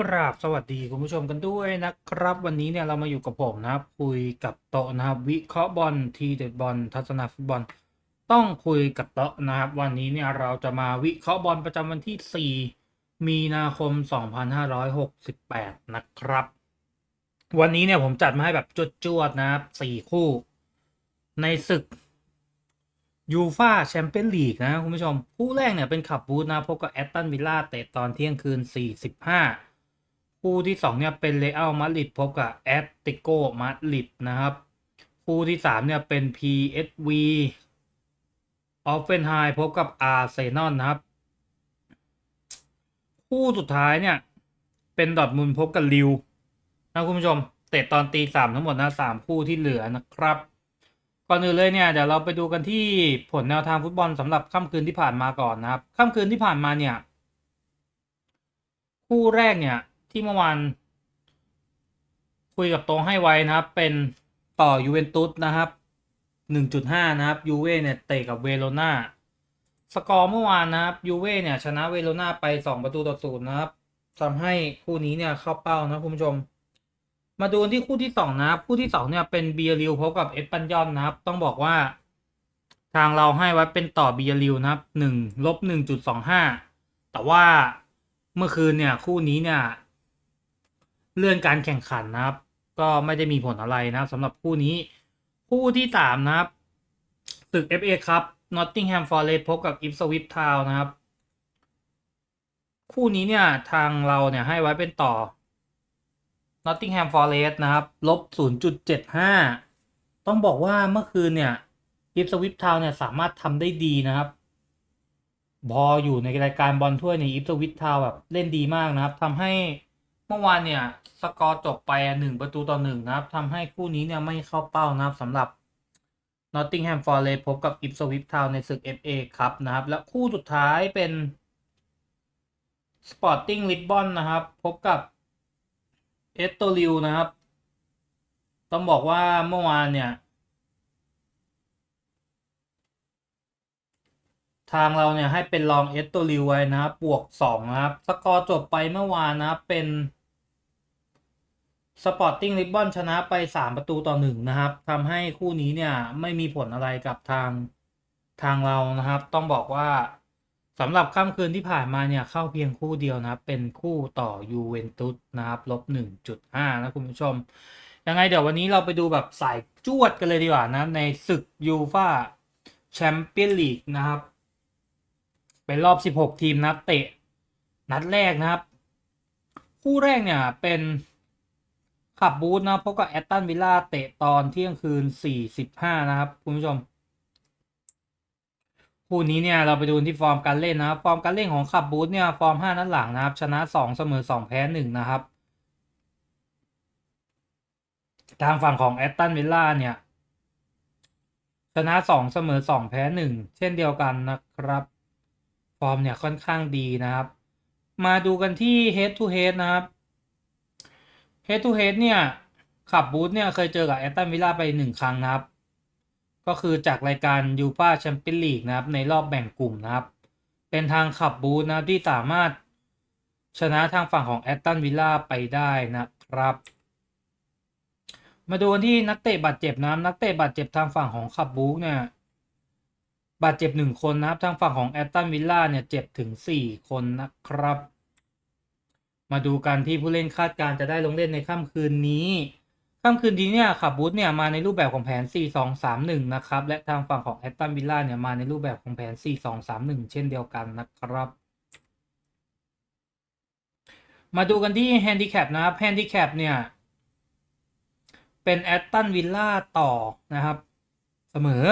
กราบสวัสดีคุณผู้ชมกันด้วยนะครับ วันนี้เนี่ยเรามาอยู่กับผมนะครับ คุยกับโต๊ะนะครับวิเคราะห์บอลทีเด็ดบอลทัศนาฟุตบอล ต้องคุยกับโต๊ะนะครับ วันนี้เนี่ยเราจะมาวิเคราะห์บอลประจำวันที่ 4 มีนาคม 2568 นะครับ วันนี้เนี่ยผมจัดมาให้แบบจวดๆนะครับ4คู่ ในศึกยูฟาแชมเปี้ยนลีกนะคุณผู้ชม คู่แรกเนี่ยเป็นขับบูธนะพบกับแอตตันวิลล่าเตะตอนเที่ยงคืน 45 คู่ที่ 2 เนี่ยเป็นเรอัลมาดริดพบกับแอตติโกมาดริดนะครับ คู่ที่ 3 เนี่ยเป็น PSV ออฟเฟนไฮพบกับอาร์เซนอลนะครับ คู่สุดท้ายเนี่ย เป็นดอทมุนพบกับลิวนะคุณผู้ชม เตะตอนตีสามทั้งหมดนะสามคู่ที่เหลือนะครับ ก่อนอื่นเลยเนี่ยเดี๋ยวเราไปดูกันที่ผลแนวทางฟุตบอลสำหรับค่ำคืนที่ผ่านมาก่อนนะครับ ค่ำคืนที่ผ่านมาเนี่ย คู่แรกเนี่ย ที่เมื่อวานคุยกับตรงให้ไว้นะครับ เป็นต่อยูเวนตุสนะครับ 1.5 นะครับยูเว่เนี่ยเตะกับเวโรนาสกอร์เมื่อวานนะครับยูเว่เนี่ยชนะเวโรนาไป 2 ประตูต่อศูนย์นะครับทำให้คู่นี้เนี่ยเข้าเป้านะคุณผู้ชม มาดูที่คู่ที่สองนะครับ คู่ที่สองเนี่ยเป็นเบียริวพบกับเอสปันยอนนะครับ ต้องบอกว่า ทางเราให้ไว้เป็นต่อเบียริวนะครับหนึ่งลบหนึ่งจุดสองห้าแต่ว่าเมื่อคืนเนี่ยคู่นี้เนี่ย เลื่อนการแข่งขันนะครับ ก็ไม่ได้มีผลอะไรนะครับสำหรับคู่นี้คู่ที่สามนะครับศึก FA ครับ Nottingham Forest พบกับ Ipswich Town นะครับ คู่นี้เนี่ยทางเราเนี่ยให้ไว้เป็นต่อ Nottingham Forest นะครับลบ 0.75 ต้องบอกว่าเมื่อคืนเนี่ย Ipswich Town เนี่ยสามารถทำได้ดีนะครับพออยู่ในรายการบอลถ้วยใน Ipswich Town แบบเล่นดีมากนะครับทำให้ เมื่อวานเนี่ยสกอร์จบไปหนึ่งประตูต่อหนึ่งนะครับทำให้คู่นี้เนี่ยไม่เข้าเป้านะครับสำหรับ Nottingham Forest พบกับ Ipswich Town ในศึก FA ครับนะครับ และคู่สุดท้ายเป็น Sporting Lisbon นนะครับ พบกับเอสโตริวนะครับ ต้องบอกว่าเมื่อวานเนี่ย ทางเราเนี่ยให้เป็นลองเอสโตริวไว้นะครับบวกสองนะครับ สกอร์จบไปเมื่อวานนะครับเป็น สปอร์ติ้งลิบบอนชนะไปสามประตูต่อหนึ่งนะครับทำให้คู่นี้เนี่ยไม่มีผลอะไรกับทางทางเรานะครับ ต้องบอกว่าสำหรับค่ำคืนที่ผ่านมาเนี่ยเข้าเพียงคู่เดียวนะครับ เป็นคู่ต่อยูเวนตุสนะครับลบหนึ่งจุดห้านะคุณผู้ชม ยังไงเดี๋ยววันนี้เราไปดูแบบสายจวดกันเลยดีกว่านะ ในศึกยูฟาแชมเปี้ยนลีกนะครับ เป็นรอบ 16 ทีมนัดเตะ นัดแรกนะครับ คู่แรกเนี่ยเป็น ขับบูธนะพบกับแอตตันวิลล่าเตะตอนเที่ยงคืน 45 นะครับ คุณผู้ชม คู่นี้เนี่ยเราไปดูที่ฟอร์มการเล่นนะครับ ฟอร์มการเล่นของขับบูธเนี่ยฟอร์ม 5 นัดหลังนะครับ ชนะ 2 เสมอ 2 แพ้ 1 นะครับ ทางฝั่งของแอตตันวิลล่าเนี่ย ชนะ 2 เสมอ 2 แพ้ 1 เช่นเดียวกันนะครับ ฟอร์มเนี่ยค่อนข้างดีนะครับ มาดูกันที่ head to head นะครับ head to head เนี่ยขับบูธเนี่ยเคยเจอกับแอตตันวิลล่าไปหนึ่งครั้งนะครับ ก็คือจากรายการยูฟาแชมเปี้ยนลีกนะครับในรอบแบ่งกลุ่มนะครับ เป็นทางขับบูธนะที่สามารถชนะทางฝั่งของแอตตันวิลล่าไปได้นะครับ มาดูที่นักเตะบาดเจ็บนะนักเตะบาดเจ็บทางฝั่งของขับบูธเนี่ยบาดเจ็บหนึ่งคนนะครับทางฝั่งของแอตตันวิลล่าเนี่ยเจ็บถึงสี่คนนะครับ มาดูกันที่ผู้เล่นคาดการจะได้ลงเล่นในค่ำคืนนี้ค่ำคืนนี้เนี่ยขับบูธเนี่ยมาในรูปแบบของแผน 4-2-3-1 นะครับ และทางฝั่งของแอตตันวิลล่าเนี่ยมาในรูปแบบของแผน 4-2-3-1 เช่นเดียวกันนะครับ มาดูกันที่แฮนดิแคปนะครับแฮนดิแคปเนี่ย เป็นแอตตันวิลล่าต่อนะครับ เสมอ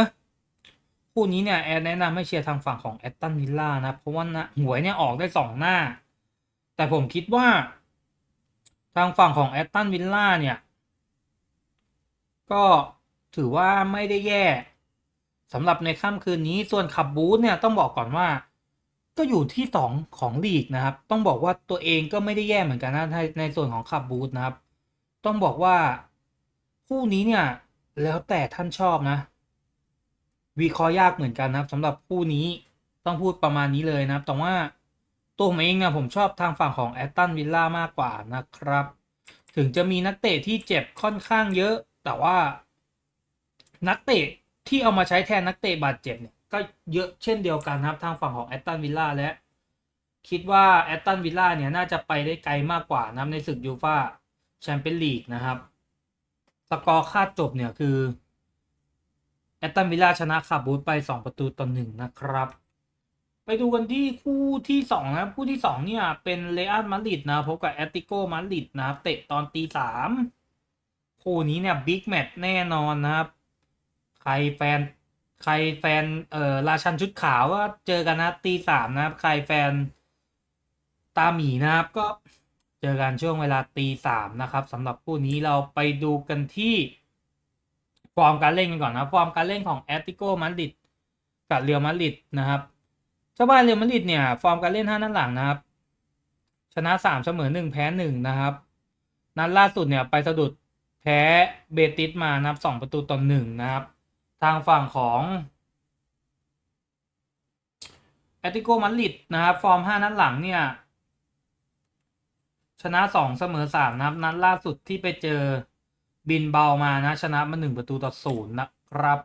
คู่นี้เนี่ยแอดแนะนำให้เชียร์ทางฝั่งของแอตตันวิลล่านะเพราะว่านะหวยเนี่ยออกได้สองหน้า แต่ผมคิดว่า ทางฝั่งของแอตตันวิลล่าเนี่ย ก็ถือว่าไม่ได้แย่สำหรับในค่ำคืนนี้ส่วนขับบูธเนี่ยต้องบอกก่อนว่า ก็อยู่ที่สองของลีกนะครับ ต้องบอกว่าตัวเองก็ไม่ได้แย่เหมือนกันนะในในส่วนของขับบูธนะครับ ต้องบอกว่าคู่นี้เนี่ย แล้วแต่ท่านชอบนะวิเคราะห์ยากเหมือนกันนะครับสำหรับคู่นี้ต้องพูดประมาณนี้เลยนะครับแต่ว่า ตัวผมเองนี่ยผมชอบทางฝั่งของแอตตันวิลล่ามากกว่านะครับ ถึงจะมีนักเตะที่เจ็บค่อนข้างเยอะ แต่ว่า นักเตะที่เอามาใช้แทนนักเตะบาดเจ็บเนี่ยก็เยอะเช่นเดียวกันครับทางฝั่งของแอตตันวิลล่าและ คิดว่าแอตตันวิลล่าเนี่ยน่าจะไปได้ไกลมากกว่านะในศึกยูฟาแชมเปี้ยนลีกนะครับ สกอร์คาดจบเนี่ยคือแอตตันวิลล่าชนะคาบูธไป 2 ประตูต่อหนึ่งนะครับ ไปดูกันที่คู่ที่สองนะครับ คู่ที่สองเนี่ย เป็นเรอัลมาดริดนะพบกับแอตติโกมาดริดนะครับ เตะตอนตีสามคู่นี้เนี่ยบิ๊กแมตช์แน่นอนนะครับ ใครแฟนใครแฟนเอ่อราชันชุดขาวก็เจอกันนะตีสามนะครับ ใครแฟนตาหมีนะครับก็เจอกันช่วงเวลาตีสามนะครับสำหรับคู่นี้เราไปดูกันที่ฟอร์มการเล่นกันก่อนนะฟอร์มการเล่นของแอตติโกมาดริดกับเรอัลมาดริดนะครับ เจ้าบ้านเรอัลมาดริดเนี่ย ฟอร์มการเล่นห้านัดหลังนะครับ ชนะสามเสมอหนึ่งแพ้หนึ่งนะครับ นัดล่าสุดเนี่ยไปสะดุดแพ้เบติสมานะครับสองประตูต่อหนึ่งนะครับ ทางฝั่งของแอติโกมาดริดนะครับฟอร์มห้านัดหลังเนี่ย ชนะสองเสมอสามนะครับนัดล่าสุดที่ไปเจอบินเบามานะ ชนะมาหนึ่งประตูต่อศูนย์นะครับ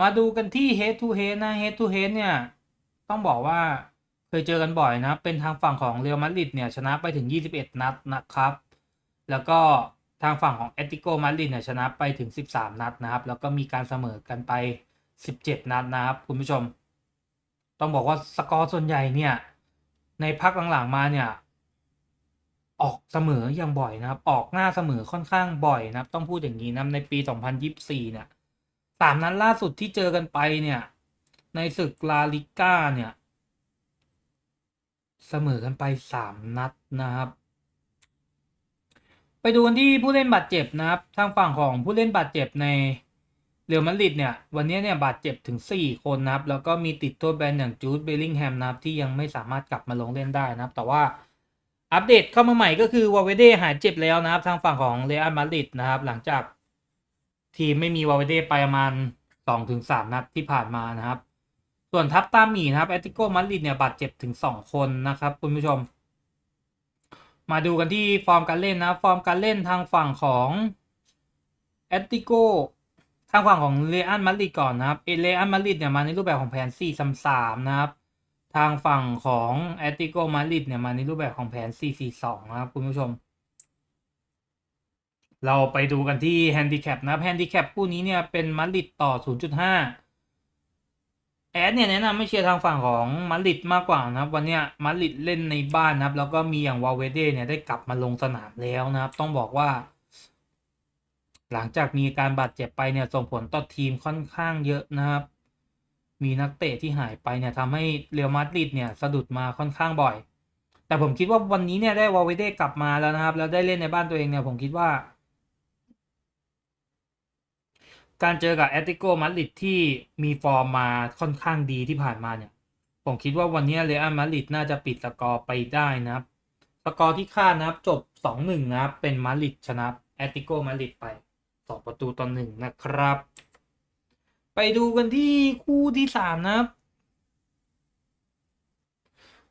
มาดูกันที่ head to head นะ head to head เนี่ย ต้องบอกว่าเคยเจอกันบ่อยนะเป็นทางฝั่งของเรอัลมาดริดเนี่ยชนะไปถึง 21 นัดนะครับ แล้วก็ทางฝั่งของแอตติโกมาดริดเนี่ยชนะไปถึง 13 นัดนะครับ แล้วก็มีการเสมอกันไป 17 นัดนะครับ คุณผู้ชม ต้องบอกว่าสกอร์ส่วนใหญ่เนี่ย ในพักหลังๆมาเนี่ย ออกเสมออย่างบ่อยนะครับ ออกหน้าเสมอค่อนข้างบ่อยนะครับ ต้องพูดอย่างนี้นะในปี 2024 เนี่ยสามนัดล่าสุดที่เจอกันไปเนี่ย ในศึกลาลิก้าเนี่ย เสมอกันไปสามนัดนะครับ ไปดูกันที่ผู้เล่นบาดเจ็บนะครับ ทางฝั่งของผู้เล่นบาดเจ็บในเรอัลมาดริดเนี่ย วันนี้เนี่ยบาดเจ็บถึง 4 คนนะครับ แล้วก็มีติดโทษแบนอย่างจูดเบลลิงแฮมนะครับ ที่ยังไม่สามารถกลับมาลงเล่นได้นะครับ แต่ว่าอัปเดตเข้ามาใหม่ก็คือวาเวเดหายเจ็บแล้วนะครับ ทางฝั่งของเรอัลมาดริดนะครับ หลังจากทีมไม่มีวาเวเดไปประมาณสองถึงสามนัดที่ผ่านมานะครับ ส่วนทัพตามหมีนะครับแอตติโกมาดริดเนี่ยบาดเจ็บถึงสองคนนะครับคุณผู้ชม มาดูกันที่ฟอร์มการเล่นนะ ฟอร์มการเล่นทางฝั่งของแอตติโกทางฝั่งของเรอัลมาดริดก่อนนะครับเอเรอัลมาดริดเนี่ยมาในรูปแบบของแผน4 3 3นะครับ ทางฝั่งของแอตติโกมาดริดเนี่ยมาในรูปแบบของแผน 4 4 2 นะครับคุณผู้ชม เราไปดูกันที่แฮนดิแคปนะแฮนดิแคปคู่นี้เนี่ยเป็นมาดริดต่อ 0.5 แอดเนี่ยแนะนำไม่เชียร์ทางฝั่งของมาริดมากกว่านะครับ วันนี้มาริดเล่นในบ้านนะครับ แล้วก็มีอย่างวาเวเดเนี่ยได้กลับมาลงสนามแล้วนะครับ ต้องบอกว่า หลังจากมีการบาดเจ็บไปเนี่ยส่งผลต่อทีมค่อนข้างเยอะนะครับ มีนักเตะที่หายไปเนี่ยทำให้เรอัลมาดริดเนี่ยสะดุดมาค่อนข้างบ่อย แต่ผมคิดว่าวันนี้เนี่ยได้วาเวเดกลับมาแล้วนะครับ แล้วได้เล่นในบ้านตัวเองเนี่ยผมคิดว่า การเจอกับแอตติโกมาดริดที่มีฟอร์มมาค่อนข้างดีที่ผ่านมาเนี่ย ผมคิดว่าวันนี้เรอัลมาดริดน่าจะปิดสกอร์ไปได้นะครับสกอร์ที่คาดนะครับจบ 2-1 นะครับเป็นมาดริดชนะแอตติโกมาดริดไป 2 ประตูต่อหนึ่งนะครับ ไปดูกันที่คู่ที่ 3 นะครับ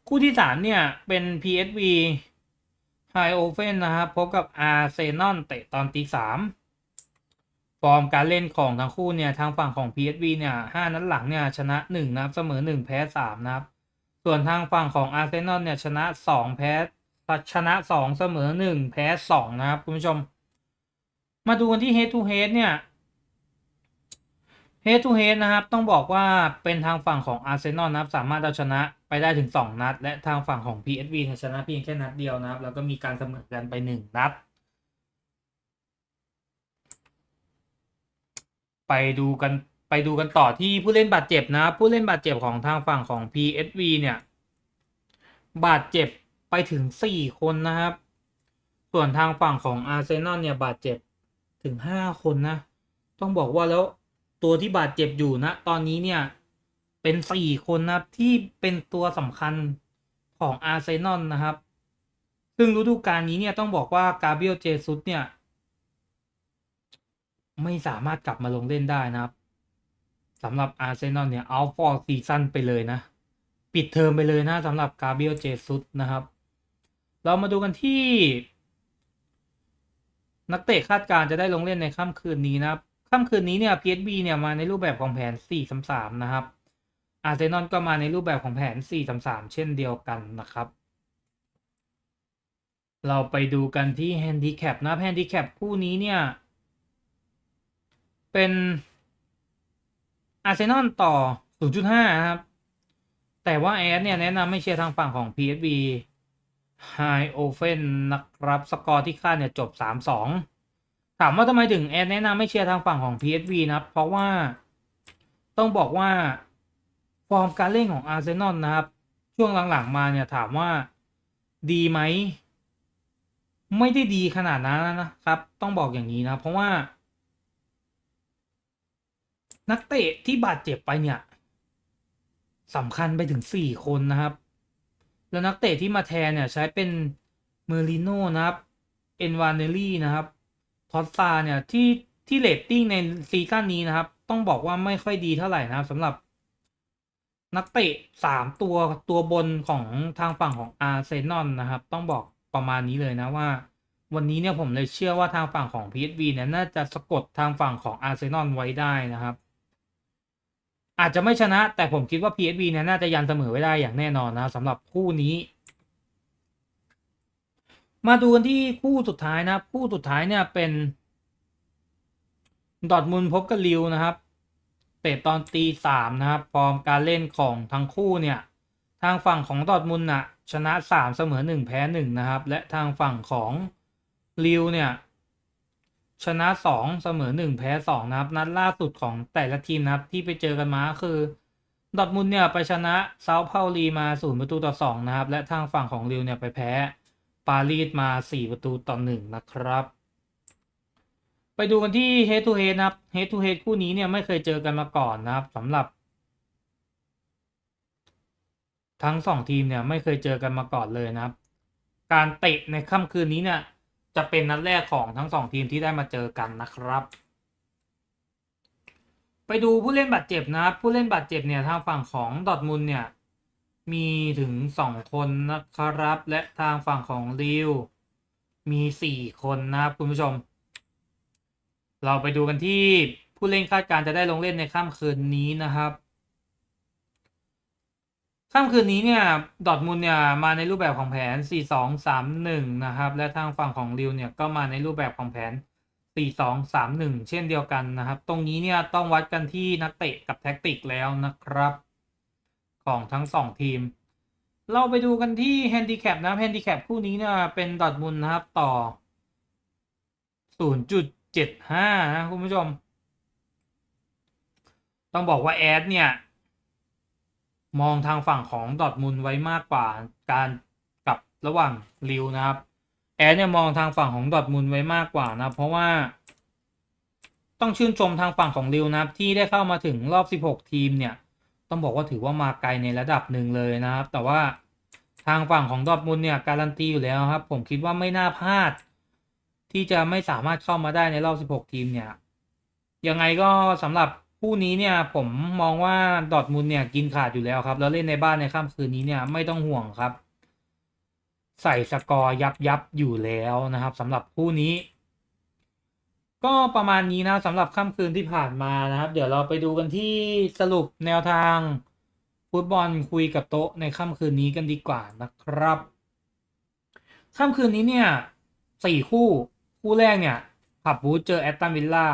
คู่ที่ 3 เนี่ย เป็น PSV ไฮโอเฟนนะครับพบกับอาร์เซนอลเตะตอนตีสาม ฟอร์มการเล่นของทั้งคู่เนี่ยทางฝั่งของ PSV เนี่ยห้านัดหลังเนี่ยชนะหนึ่งนะครับเสมอหนึ่งแพ้สามนะครับ ส่วนทางฝั่งของอาร์เซนอลเนี่ยชนะสองแพ้ชนะสองเสมอหนึ่งแพ้สองนะครับ คุณผู้ชม มาดูกันที่ head to head เนี่ย head to head นะครับ ต้องบอกว่าเป็นทางฝั่งของอาร์เซนอลนะครับ สามารถเอาชนะไปได้ถึง 2 นัด และทางฝั่งของ PSV ชนะเพียงแค่นัดเดียวนะครับ แล้วก็มีการเสมอกันไป 1 นัด ไปดูกันไปดูกันต่อที่ผู้เล่นบาดเจ็บนะ ผู้เล่นบาดเจ็บของทางฝั่งของ PSV เนี่ย บาดเจ็บไปถึง 4 คนนะครับ ส่วนทางฝั่งของอาร์เซนอลเนี่ยบาดเจ็บถึง 5 คนนะ ต้องบอกว่าแล้วตัวที่บาดเจ็บอยู่นะ ตอนนี้เนี่ย เป็นสี่คนนะครับที่เป็นตัวสำคัญของอาร์เซนอลนะครับ ซึ่งฤดูกาลนี้เนี่ยต้องบอกว่ากาเบรียลเจซุสเนี่ย ไม่สามารถกลับมาลงเล่นได้นะครับสำหรับอาร์เซนอลเนี่ยเอาฟอร์ซีซั่นไปเลยนะ ปิดเทอมไปเลยนะสำหรับกาเบรียลเจซุสนะครับ เรามาดูกันที่ นักเตะคาดการจะได้ลงเล่นในค่ำคืนนี้นะครับค่ำคืนนี้เนี่ย PSV เนี่ยมาในรูปแบบของแผน 4-3-3 นะครับ อาร์เซนอลก็มาในรูปแบบของแผน 4-3-3 เช่นเดียวกันนะครับ เราไปดูกันที่แฮนดิแคปนะแฮนดิแคปคู่นี้เนี่ย เป็นอาร์เซนอลต่อ 0.5นะครับ แต่ว่าแอดเนี่ย แนะนำไม่เชียร์ทางฝั่งของ PSV ไฮโอเฟนนะครับ สกอร์ที่คาดเนี่ย จบ 3-2 ถามว่าทำไมถึงแอดแนะนำไม่เชียร์ทางฝั่งของ PSV นะครับ เพราะว่าต้องบอกว่า ฟอร์มการเล่นของอาร์เซนอลนะครับ ช่วงหลังๆมาเนี่ยถามว่าดีไหม ไม่ได้ดีขนาดนั้นนะครับ ต้องบอกอย่างนี้นะ เพราะว่า นักเตะที่บาดเจ็บไปเนี่ยสำคัญไปถึงสี่คนนะครับ แล้วนักเตะที่มาแทนเนี่ยใช้เป็นเมอริโน่นะครับ เอ็นวานเนลลี่นะครับ ทอสซาเนี่ยที่ที่เรตติ้งในซีซั่นนี้นะครับ ต้องบอกว่าไม่ค่อยดีเท่าไหร่นะครับสำหรับนักเตะสามตัวตัวบนของทางฝั่งของอาร์เซนอลนะครับ ต้องบอกประมาณนี้เลยนะว่า วันนี้เนี่ยผมเลยเชื่อว่าทางฝั่งของ PSV เนี่ยน่าจะสะกดทางฝั่งของอาร์เซนอลไว้ได้นะครับ อาจจะไม่ชนะ แต่ผมคิดว่า PSV เนี่ยน่าจะยันเสมอไว้ได้อย่างแน่นอนนะสำหรับคู่นี้ มาดูกันที่คู่สุดท้ายนะคู่สุดท้ายเนี่ยเป็นดอทมุนพบกับลิวนะครับเตะตอนตีสามนะครับฟอร์มการเล่นของทั้งคู่เนี่ย ทางฝั่งของดอทมุนน่ะชนะสามเสมอหนึ่งแพ้หนึ่งนะครับ และทางฝั่งของลิวเนี่ย ชนะสองเสมอหนึ่งแพ้สองนะครับ นัดล่าสุดของแต่ละทีมนะครับ ที่ไปเจอกันมาคือดอทมุนเนี่ยไปชนะเซาเพาลีมาศูนย์ประตูต่อสองนะครับ และทางฝั่งของลิวเนี่ยไปแพ้ปารีสมาสี่ประตูต่อหนึ่งนะครับ ไปดูกันที่ head to head นะครับ head to head คู่นี้เนี่ยไม่เคยเจอกันมาก่อนนะครับสำหรับ ทั้งสองทีมเนี่ยไม่เคยเจอกันมาก่อนเลยนะครับ การเตะในค่ำคืนนี้เนี่ย จะเป็นนัดแรกของทั้งสองทีมที่ได้มาเจอกันนะครับ ไปดูผู้เล่นบาดเจ็บนะครับผู้เล่นบาดเจ็บเนี่ยทางฝั่งของดอทมุนเนี่ยมีถึงสองคนนะครับ และทางฝั่งของลิวมีสี่คนนะครับคุณผู้ชม เราไปดูกันที่ผู้เล่นคาดการจะได้ลงเล่นในค่ำคืนนี้นะครับ ค่ำคืนนี้เนี่ยดอทมุนด์เนี่ยมาในรูปแบบของแผน 4-2-3-1 นะครับ และทางฝั่งของลิวเนี่ยก็มาในรูปแบบของแผน 4-2-3-1 เช่นเดียวกันนะครับ ตรงนี้เนี่ยต้องวัดกันที่นักเตะกับแท็กติกแล้วนะครับ ของทั้งสองทีม เราไปดูกันที่แฮนดิแคปนะแฮนดิแคปคู่นี้เนี่ยเป็นดอทมุนด์นะครับต่อ 0.75 นะคุณผู้ชม ต้องบอกว่าแอดเนี่ย มองทางฝั่งของดอทมุนไว้มากกว่าการกับระหว่างลิวนะครับ แอดเนี่ยมองทางฝั่งของดอทมุนไว้มากกว่านะเพราะว่า ต้องชื่นชมทางฝั่งของลิวนะครับ ที่ได้เข้ามาถึงรอบ 16 ทีมเนี่ย ต้องบอกว่าถือว่ามาไกลในระดับหนึ่งเลยนะครับ แต่ว่าทางฝั่งของดอทมุนเนี่ยการันตีอยู่แล้วครับ ผมคิดว่าไม่น่าพลาด ที่จะไม่สามารถเข้ามาได้ในรอบ 16 ทีมเนี่ยยังไงก็สำหรับ คู่นี้เนี่ยผมมองว่าดอทมุนเนี่ยกินขาดอยู่แล้วครับ แล้วเล่นในบ้านในค่ำคืนนี้เนี่ยไม่ต้องห่วงครับ ใส่สกอร์ยับยับอยู่แล้วนะครับสำหรับคู่นี้ ก็ประมาณนี้นะสำหรับค่ำคืนที่ผ่านมานะครับ เดี๋ยวเราไปดูกันที่สรุปแนวทางฟุตบอลคุยกับโต๊ะในค่ำคืนนี้กันดีกว่านะครับค่ำคืนนี้เนี่ยสี่คู่คู่แรกเนี่ยขับบูธเจอแอตตันวิลล่า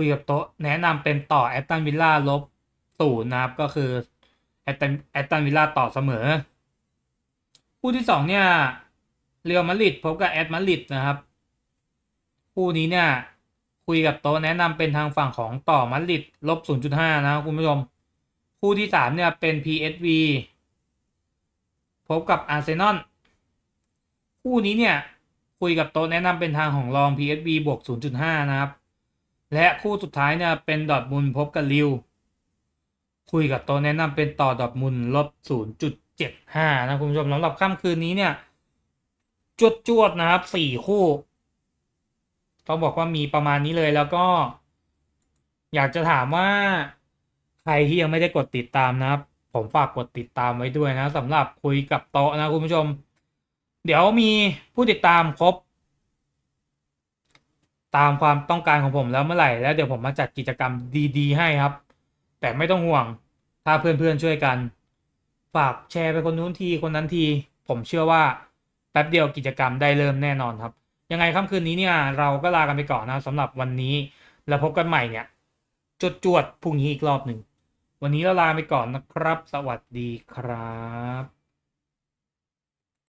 คุยกับโต๊ะแนะนำเป็นต่อแอตตันวิลล่าลบศูนย์นะครับ ก็คือแอตตันแอตตันวิลล่าต่อเสมอ คู่ที่สองเนี่ยเรอัลมาริดพบกับแอตมาริดนะครับ คู่นี้เนี่ยคุยกับโต๊ะแนะนำเป็นทางฝั่งของต่อมาริดลบศูนย์จุดห้านะครับคุณผู้ชม คู่ที่สามเนี่ยเป็น PSV พบกับอาร์เซนอลคู่นี้เนี่ยคุยกับโต๊ะแนะนำเป็นทางของรอง PSV บวก 0.5 นะครับ และคู่สุดท้ายเนี่ยเป็นดอร์ทมุนพบกับลิว คุยกับโต๊ะแนะนำเป็นต่อดอร์ทมุนด์ลบ0.75นะ คุณผู้ชมสำหรับค่ำคืนนี้เนี่ยจวดจวดๆนะครับสี่คู่ต้องบอกว่ามีประมาณนี้เลยแล้วก็ อยากจะถามว่าใครที่ยังไม่ได้กดติดตามนะครับ ผมฝากกดติดตามไว้ด้วยนะสำหรับคุยกับโต๊ะนะคุณผู้ชม เดี๋ยวมีผู้ติดตามครบ ตามความต้องการของผมแล้วเมื่อไหร่แล้วเดี๋ยวผมมาจัดกิจกรรมดี ๆ ให้ครับ แต่ไม่ต้องห่วงถ้าเพื่อนๆช่วยกัน ฝากแชร์ไปคนนู้นทีคนนั้นที ผมเชื่อว่าแป๊บเดียวกิจกรรมได้เริ่มแน่นอนครับ ยังไงค่ำคืนนี้เนี่ย เราก็ลากันไปก่อนนะสำหรับวันนี้ แล้วพบกันใหม่เนี่ยจดจวดๆพรุ่งนี้อีกรอบหนึ่ง วันนี้เราลาไปก่อนนะครับ สวัสดีครับ